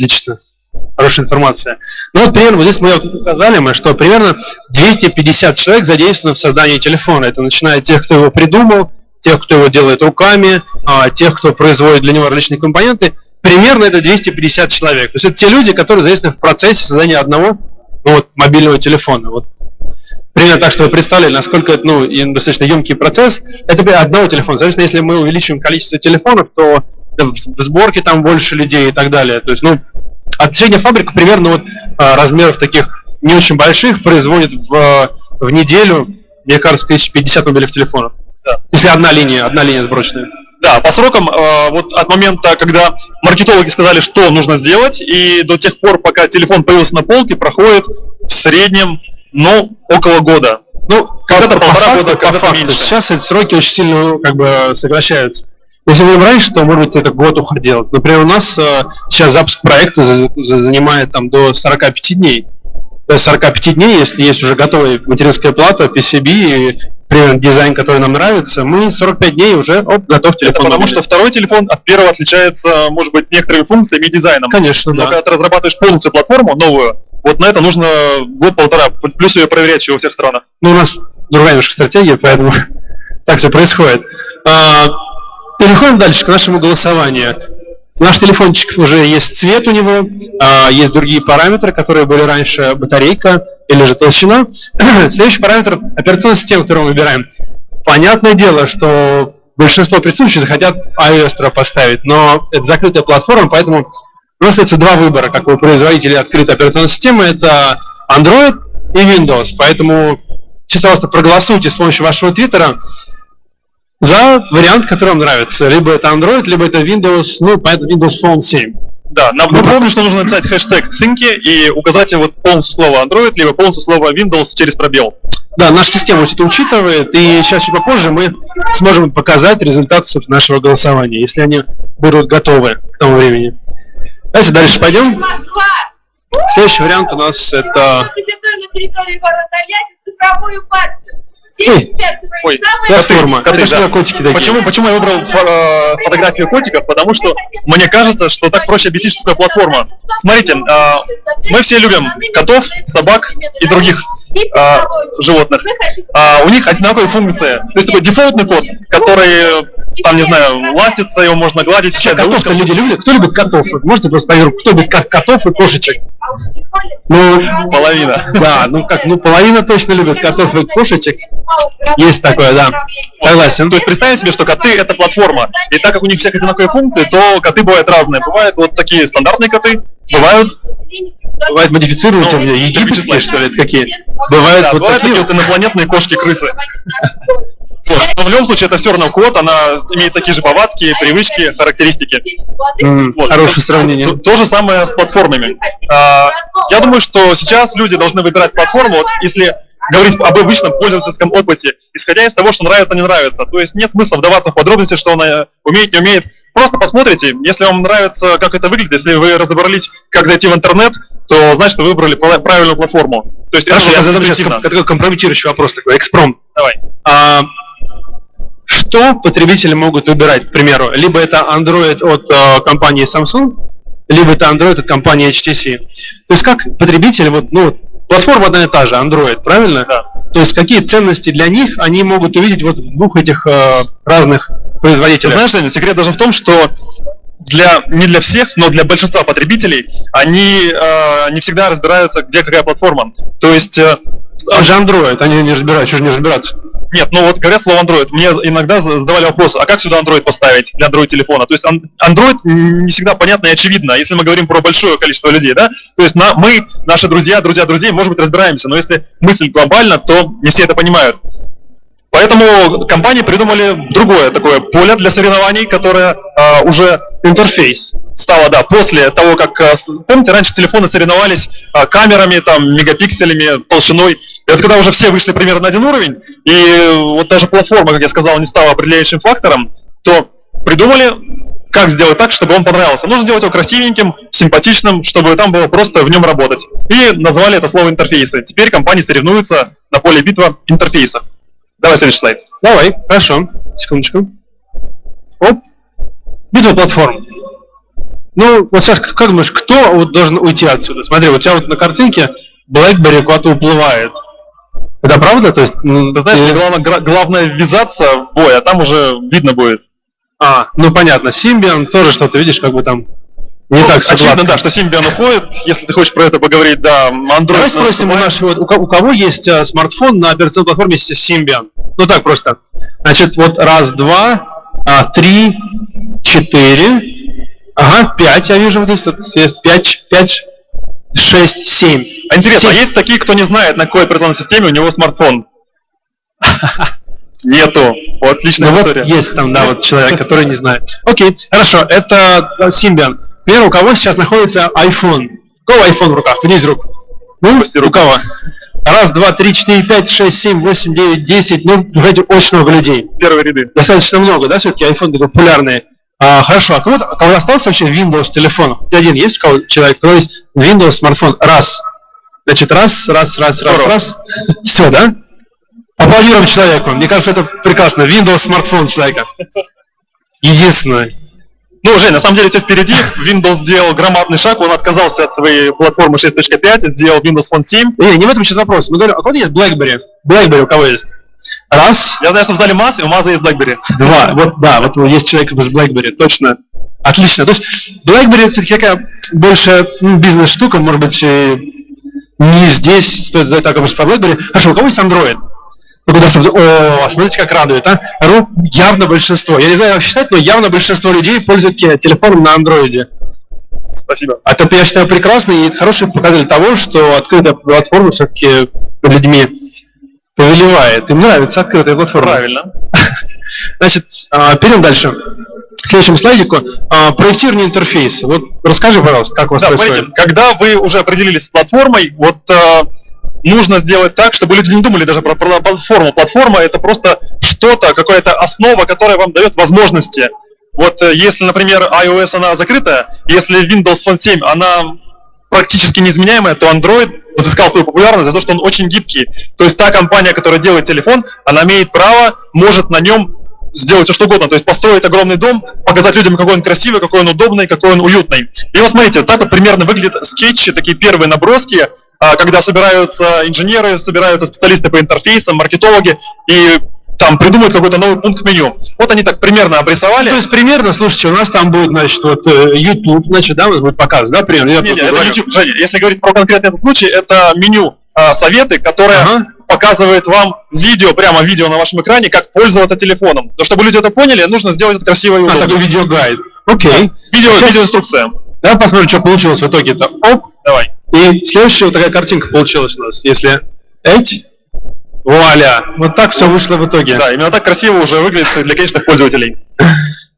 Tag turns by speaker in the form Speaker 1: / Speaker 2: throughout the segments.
Speaker 1: Отлично. Хорошая информация. Ну вот примерно, вот здесь мы указали, мы, что примерно 250 человек задействованы в создании телефона. Это начиная от тех, кто его придумал, тех, кто его делает руками, а, тех, кто производит для него различные компоненты. Примерно это 250 человек. То есть это те люди, которые задействованы в процессе создания одного ну, вот, мобильного телефона. Вот. Примерно так, что вы представили, насколько это ну, достаточно емкий процесс. Это одного телефона. Соответственно, если мы увеличим количество телефонов, то в сборке там больше людей и так далее. То есть, ну, от средняя фабрика примерно вот а, размеров таких не очень больших производит в, в неделю, мне кажется, 1050 мобильных телефонов. Да. Если одна линия, одна линия сборочная.
Speaker 2: Да, по срокам, э, вот от момента, когда маркетологи сказали, что нужно сделать, и до тех пор, пока телефон появился на полке, проходит в среднем, ну, около года.
Speaker 1: Ну, когда-то полтора года, когда-то меньше. Сейчас эти сроки очень сильно как бы сокращаются. Если вы раньше, то, может быть, это год уходил. Например, у нас э, сейчас запуск проекта занимает там до 45 дней. До 45 дней, если есть уже готовая материнская плата, PCB и примерно дизайн, который нам нравится, мы 45 дней уже оп, готов телефон.
Speaker 2: Это потому что второй телефон от первого отличается, может быть, некоторыми функциями и дизайном.
Speaker 1: Конечно,
Speaker 2: Но да. когда ты разрабатываешь полностью платформу новую, вот на это нужно год-полтора, плюс ее проверять еще во всех странах.
Speaker 1: Ну, у нас другая немножко стратегия, поэтому так все происходит. А, Переходим дальше к нашему голосованию. Наш телефончик уже есть цвет у него, а, есть другие параметры, которые были раньше батарейка или же толщина. Следующий параметр – операционная система, которую мы выбираем. Понятное дело, что большинство присутствующих захотят iOS поставить, но это закрытая платформа, поэтому у нас остается два выбора, как у производителя открытой операционной системы. Это Android и Windows. Поэтому, чисто просто проголосуйте с помощью вашего твиттера за вариант, который вам нравится. Либо это Android, либо это Windows, ну, поэтому Windows Phone 7.
Speaker 2: Да, нам напомню, что нужно написать хэштег Тhinky и указать вот полностью слово Android, либо полностью слово Windows через пробел.
Speaker 1: Да, наша система это учитывает, и сейчас чуть попозже мы сможем показать результаты нашего голосования, если они будут готовы к тому времени. Давайте дальше пойдем. Следующий вариант у нас это...
Speaker 2: Ой, ой, платформа. Коты, да. котики такие. Почему, почему я выбрал э, фотографию котиков? Потому что мне кажется, что так проще объяснить, что такое платформа. Смотрите, э, мы все любим котов, собак и других э, животных. А у них одинаковая функция. То есть такой дефолтный код, который там, не знаю, ластится, его можно гладить,
Speaker 1: сейчас котов люди любят. Кто любит котов? Можете просто поверить, кто любит котов и кошечек?
Speaker 2: Ну, половина.
Speaker 1: Да, ну как, ну половина точно любит котов и кошечек. Есть такое, да. Согласен.
Speaker 2: То есть представьте себе, что коты это платформа. И так как у них всех одинаковые функции, то коты бывают разные. Бывают вот такие стандартные коты, бывают
Speaker 1: Бывают модифицированные, ну, египетские, что ли, это какие?
Speaker 2: Бывают да, вот бывают такие вот инопланетные кошки-крысы. Но в любом случае это все равно код, она имеет такие же повадки, привычки, характеристики.
Speaker 1: Mm, вот. Хорошее сравнение. То,
Speaker 2: то же самое с платформами. А, я думаю, что сейчас люди должны выбирать платформу, вот если говорить об обычном пользовательском опыте, исходя из того, что нравится, не нравится. То есть нет смысла вдаваться в подробности, что она умеет, не умеет. Просто посмотрите, если вам нравится, как это выглядит, если вы разобрались, как зайти в интернет, то значит, вы выбрали правильную платформу.
Speaker 1: То есть Хорошо, я задам сейчас такой компрометирующий вопрос такой, экспром.
Speaker 2: Давай.
Speaker 1: А, что потребители могут выбирать, к примеру? Либо это Android от э, компании Samsung, либо это Android от компании HTC. То есть как потребители, вот, ну, платформа одна и та же, Android, правильно?
Speaker 2: Да.
Speaker 1: То есть какие ценности для них они могут увидеть вот в двух этих э, разных производителях?
Speaker 2: Знаешь, Женя, секрет даже в том, что для не для всех, но для большинства потребителей они э, не всегда разбираются, где какая платформа. То есть э,
Speaker 1: а же Android, они не разбирают, что же не разбираться?
Speaker 2: Нет, ну вот говорят слово Android, мне иногда задавали вопрос, а как сюда Android поставить для Android телефона? То есть Android не всегда понятно и очевидно, если мы говорим про большое количество людей, да? То есть на, мы, наши друзья, друзья друзей, может быть, разбираемся, но если мысль глобально, то не все это понимают. Поэтому компании придумали другое такое поле для соревнований, которое э, уже интерфейс стало, да, после того, как, э, помните, раньше телефоны соревновались э, камерами, там, мегапикселями, толщиной. И вот когда уже все вышли примерно на один уровень, и вот даже платформа, как я сказал, не стала определяющим фактором, то придумали, как сделать так, чтобы он понравился. Нужно сделать его красивеньким, симпатичным, чтобы там было просто в нем работать. И назвали это слово интерфейсы. Теперь компании соревнуются на поле битва интерфейсов. Давай следующий слайд.
Speaker 1: Давай, хорошо. Секундочку. Оп. Битва платформ. Ну, вот сейчас, как думаешь, кто вот должен уйти отсюда? Смотри, вот у тебя вот на картинке BlackBerry куда-то уплывает. Это правда? То есть,
Speaker 2: ну, ты знаешь, ты... главное, главное ввязаться в бой, а там уже видно будет.
Speaker 1: А, ну понятно. Symbian тоже что-то, видишь, как бы там не ну, так
Speaker 2: все Очевидно, да, что Symbian уходит. Если ты хочешь про это поговорить, да,
Speaker 1: Android... Давай спросим у нашего, у, у кого есть а, смартфон на операционной платформе Symbian? Ну так просто. Значит, вот раз, два, а, три, четыре, ага, пять, я вижу, вот здесь есть пять, пять, шесть, семь.
Speaker 2: А интересно, 7. а есть такие, кто не знает, на какой операционной системе у него смартфон? Нету. Отличная
Speaker 1: ну, история. Вот есть там, да, вот человек, который не знает. Окей, хорошо, это Symbian. Например, у кого сейчас находится iPhone? У кого iPhone в руках? Вниз рук. Ну, у кого? Раз, два, три, четыре, пять, шесть, семь, восемь, девять, десять. Ну, знаете, очень много людей.
Speaker 2: Первые ряды.
Speaker 1: Достаточно много, да, все-таки iPhone такой популярный. А, хорошо, а кого-то, кого остался вообще Windows телефон? Один есть у кого человек, у кого есть Windows смартфон? Раз. Значит, раз, раз, раз, раз, раз. Все, да? Аплодируем человеку. Мне кажется, это прекрасно. Windows смартфон человека. Единственное.
Speaker 2: Ну, Жень, на самом деле, тебе впереди. Windows сделал громадный шаг, он отказался от своей платформы 6.5, сделал Windows Phone 7.
Speaker 1: Не, не в этом сейчас вопрос. Мы говорим, а кого есть BlackBerry? BlackBerry у кого есть? Раз.
Speaker 2: Я знаю, что в зале Маз, и у Маза есть BlackBerry.
Speaker 1: Два. Вот, да, вот есть человек без BlackBerry, точно. Отлично. То есть BlackBerry это все-таки такая больше ну, бизнес-штука, может быть, не здесь стоит задать так вопрос про BlackBerry. Хорошо, у кого есть Android? Ну, куда о, смотрите, как радует, а? Ру, явно большинство. Я не знаю, как считать, но явно большинство людей пользуются телефоном на андроиде.
Speaker 2: Спасибо.
Speaker 1: А это, я считаю, прекрасно и хороший показатель того, что открытая платформа все-таки людьми повелевает. Им нравится открытая платформа.
Speaker 2: Правильно.
Speaker 1: Значит, а, перейдем дальше. К следующему слайдику. А, проектирование интерфейса. Вот расскажи, пожалуйста, как у вас
Speaker 2: да, происходит. Смотрите, когда вы уже определились с платформой, вот а, нужно сделать так, чтобы люди не думали даже про, про платформу. Платформа это просто что-то, какая-то основа, которая вам дает возможности. Вот э, если, например, iOS она закрытая, если Windows Phone 7 она практически неизменяемая, то Android взыскал свою популярность за то, что он очень гибкий. То есть та компания, которая делает телефон, она имеет право, может на нем сделать все что угодно, то есть построить огромный дом, показать людям, какой он красивый, какой он удобный, какой он уютный. И вот смотрите, так вот примерно выглядят скетчи, такие первые наброски, а, когда собираются инженеры, собираются специалисты по интерфейсам, маркетологи, и там придумают какой-то новый пункт меню. Вот они так примерно обрисовали.
Speaker 1: То есть примерно, слушайте, у нас там будет, значит, вот э, YouTube, значит, да, у нас будет показ, да, примерно?
Speaker 2: Нет, нет, это YouTube, Женя, если говорить про конкретный этот случай, это меню а, советы, которые ага. показывает вам видео, прямо видео на вашем экране, как пользоваться телефоном. Но чтобы люди это поняли, нужно сделать это красиво и удобно.
Speaker 1: А, такой видеогайд. Окей.
Speaker 2: Да. Видео, Сейчас... видеоинструкция.
Speaker 1: Давай посмотрим, что получилось в итоге-то. Оп. Давай. И следующая вот такая картинка получилась у нас. Если эти Вуаля! Вот так все вышло в итоге.
Speaker 2: Да, именно так красиво уже выглядит для конечных пользователей.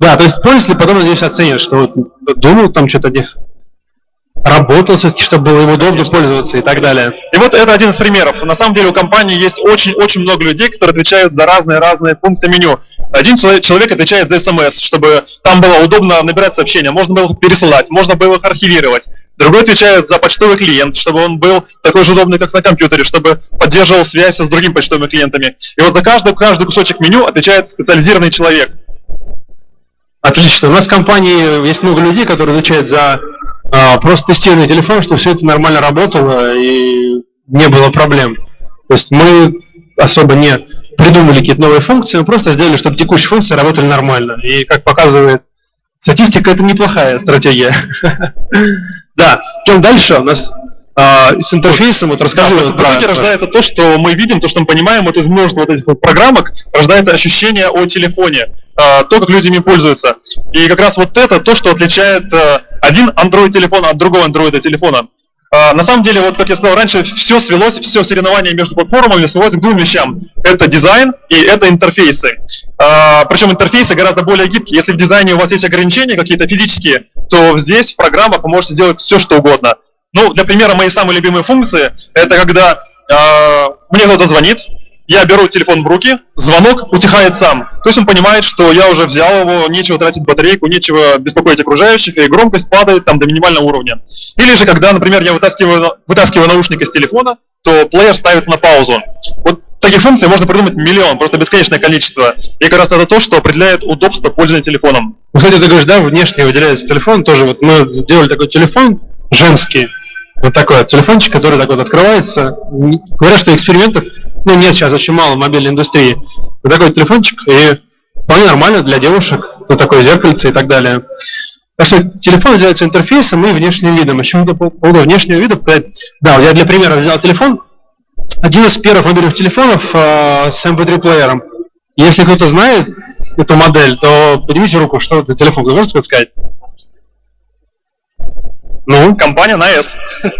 Speaker 1: Да, то есть пользователи потом, надеюсь, оценят, что вот думал там что-то работал все-таки, чтобы было ему удобно пользоваться и так далее.
Speaker 2: И вот это один из примеров. На самом деле у компании есть очень-очень много людей, которые отвечают за разные-разные пункты меню. Один человек отвечает за смс, чтобы там было удобно набирать сообщения, можно было их пересылать, можно было их архивировать. Другой отвечает за почтовый клиент, чтобы он был такой же удобный, как на компьютере, чтобы поддерживал связь с другими почтовыми клиентами. И вот за каждый, каждый кусочек меню отвечает специализированный человек.
Speaker 1: Отлично. У нас в компании есть много людей, которые отвечают за а, просто тестирование телефона, чтобы все это нормально работало и не было проблем. То есть мы особо не придумали какие-то новые функции, мы просто сделали, чтобы текущие функции работали нормально. И как показывает статистика, это неплохая стратегия. Да, идем дальше. У нас а, с интерфейсом, вот расскажи. Да,
Speaker 2: вот, в итоге рождается то, что мы видим, то, что мы понимаем, вот из множества вот этих вот программок рождается ощущение о телефоне, а, то, как люди ими пользуются. И как раз вот это то, что отличает а, один Android телефон от другого Android телефона. А, на самом деле, вот как я сказал раньше, все свелось, все соревнование между платформами свелось к двум вещам. Это дизайн и это интерфейсы. А, причем интерфейсы гораздо более гибкие. Если в дизайне у вас есть ограничения какие-то физические, то здесь в программах вы можете сделать все, что угодно. Ну, для примера, мои самые любимые функции, это когда э, мне кто-то звонит, я беру телефон в руки, звонок утихает сам. То есть он понимает, что я уже взял его, нечего тратить батарейку, нечего беспокоить окружающих, и громкость падает там до минимального уровня. Или же, когда, например, я вытаскиваю, вытаскиваю наушник из телефона, то плеер ставится на паузу. Вот таких функций можно придумать миллион, просто бесконечное количество. И как раз это то, что определяет удобство пользования телефоном.
Speaker 1: Кстати, ты говоришь, да, внешне выделяется телефон, тоже вот мы сделали такой телефон женский, вот такой телефончик, который так вот открывается. Говорят, что экспериментов, ну нет, сейчас очень мало в мобильной индустрии. Вот такой телефончик, и вполне нормально для девушек, вот такое зеркальце и так далее. Так что телефон является интерфейсом и внешним видом. Еще по поводу внешнего вида, да, я для примера взял телефон, один из первых мобильных телефонов э, с MP3-плеером. Эм Если кто-то знает эту модель, то поднимите руку, что это телефон, вы можете подсказать?
Speaker 2: Ну? Компания на S.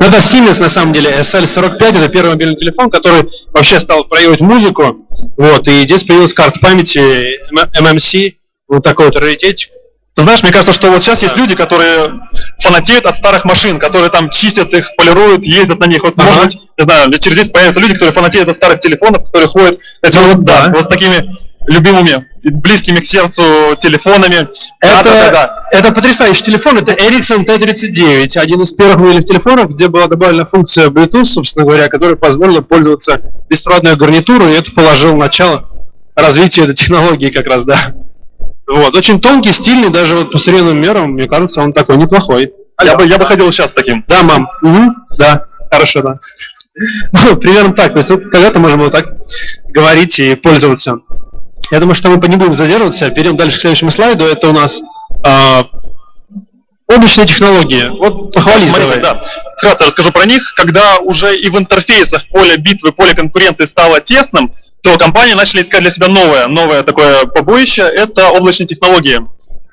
Speaker 1: Ну, это Siemens, на самом деле. SL45 это первый мобильный телефон, который вообще стал проигрывать музыку. Вот, и здесь появилась карта памяти MMC, вот такой вот раритетик.
Speaker 2: Ты знаешь, мне кажется, что вот сейчас есть люди, которые фанатеют от старых машин, которые там чистят их, полируют, ездят на них. Вот, ага. может быть, не знаю, через здесь появятся люди, которые фанатеют от старых телефонов, которые ходят эти, ну, вот, да, вот с такими любимыми, близкими к сердцу телефонами.
Speaker 1: Это, да, да, да. это потрясающий телефон, это Ericsson T39, один из первых мобильных телефонов, где была добавлена функция Bluetooth, собственно говоря, которая позволила пользоваться беспроводной гарнитурой, и это положило начало развитию этой технологии как раз, да. Вот, очень тонкий, стильный, даже вот по современным мерам, мне кажется, он такой неплохой.
Speaker 2: А я бы, я бы ходил сейчас таким.
Speaker 1: Да, мам. Угу. Да, хорошо, да. Ну, примерно так. То есть когда-то можно было так говорить и пользоваться. Я думаю, что мы не будем задерживаться. Перейдем дальше к следующему слайду. Это у нас э, облачные технологии. Вот похвались
Speaker 2: Смотрите, давай. да. Вкратце расскажу про них. Когда уже и в интерфейсах поле битвы, поле конкуренции стало тесным, то компании начали искать для себя новое, новое такое побоище, это облачные технологии.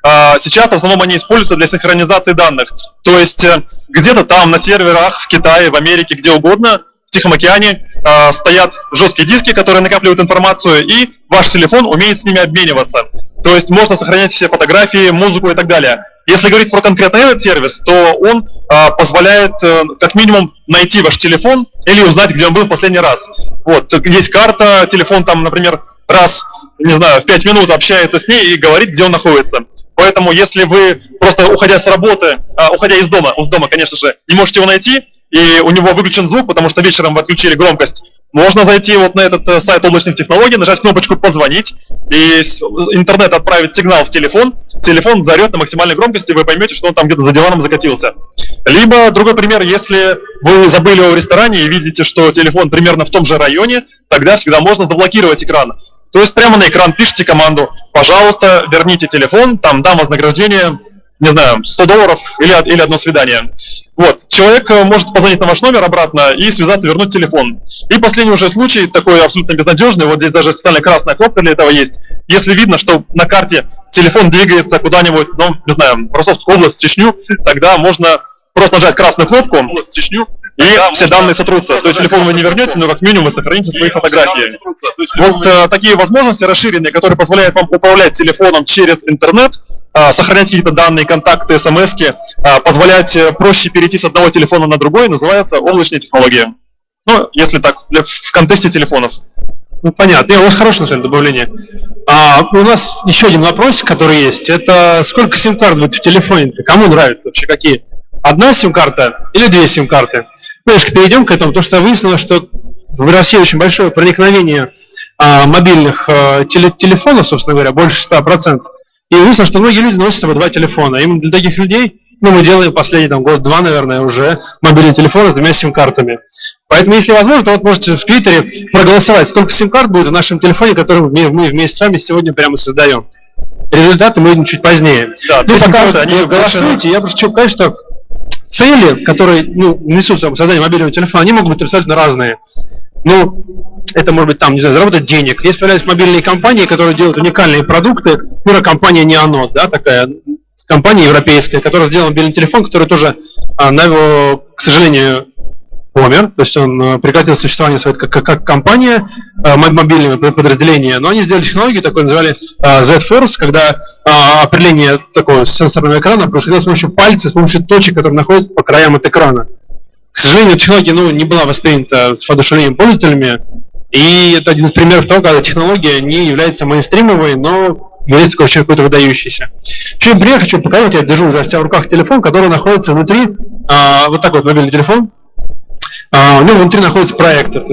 Speaker 2: А, сейчас в основном они используются для синхронизации данных. То есть э, где-то там на серверах в Китае, в Америке, где угодно, Тихом океане а, стоят жесткие диски, которые накапливают информацию, и ваш телефон умеет с ними обмениваться. То есть можно сохранять все фотографии, музыку и так далее. Если говорить про конкретно этот сервис, то он а, позволяет а, как минимум найти ваш телефон или узнать, где он был в последний раз. Вот, есть карта, телефон там, например, раз, не знаю, в 5 минут общается с ней и говорит, где он находится. Поэтому, если вы просто уходя с работы, а, уходя из дома, из дома, конечно же, не можете его найти, и у него выключен звук, потому что вечером вы отключили громкость, можно зайти вот на этот э, сайт облачных технологий, нажать кнопочку «Позвонить», и интернет отправит сигнал в телефон, телефон зарет на максимальной громкости, вы поймете, что он там где-то за диваном закатился. Либо, другой пример, если вы забыли в ресторане и видите, что телефон примерно в том же районе, тогда всегда можно заблокировать экран. То есть прямо на экран пишите команду «Пожалуйста, верните телефон, там дам вознаграждение не знаю, 100 долларов или, или одно свидание. Вот, человек э, может позвонить на ваш номер обратно и связаться, вернуть телефон. И последний уже случай, такой абсолютно безнадежный, вот здесь даже специальная красная кнопка для этого есть. Если видно, что на карте телефон двигается куда-нибудь, ну, не знаю, в Ростовскую область, Чечню, тогда можно просто нажать красную кнопку, область Чечню, и да, все данные сотрутся. То есть телефон вы не вернете, но как минимум вы сохраните свои фотографии. Вот э, такие возможности расширенные, которые позволяют вам управлять телефоном через интернет, сохранять какие-то данные, контакты, смс э, позволять э, проще перейти с одного телефона на другой, называется облачные технологии. Ну, если так, для, в контексте телефонов.
Speaker 1: Ну, понятно. И у вас хорошее, на добавление. А, у нас еще один вопрос, который есть. Это сколько сим-карт будет в телефоне-то? Кому нравится вообще? Какие? одна сим-карта или две сим-карты. Немножко перейдем к этому, потому что выяснилось, что в России очень большое проникновение а, мобильных а, теле телефонов, собственно говоря, больше 100%. И выяснилось, что многие люди носят по два телефона. Именно для таких людей ну, мы делаем последний там, год-два, наверное, уже мобильный телефон с двумя сим-картами. Поэтому, если возможно, то вот можете в Твиттере проголосовать, сколько сим-карт будет в нашем телефоне, который мы, вместе с вами сегодня прямо создаем. Результаты мы видим чуть позднее.
Speaker 2: Да, ну, пока вот
Speaker 1: они голосуете, я просто хочу сказать, что цели, которые ну, несут создание мобильного телефона, они могут быть абсолютно разные. Ну, это может быть там, не знаю, заработать денег. Есть появляются мобильные компании, которые делают уникальные продукты. Например, компания Неонот, да, такая компания европейская, которая сделала мобильный телефон, который тоже, а, на к сожалению, умер, то есть он э, прекратил существование своей как, как, компания, э, мобильное подразделение, но они сделали технологию, такую называли э, Z-Force, когда определение такого сенсорного экрана происходило с помощью пальца, с помощью точек, которые находятся по краям от экрана. К сожалению, технология ну, не была воспринята с воодушевлением пользователями, и это один из примеров того, когда технология не является мейнстримовой, но является какой-то выдающийся. Еще пример хочу показать, я держу уже в руках телефон, который находится внутри, а, вот такой вот мобильный телефон, а, у него внутри находится проектор.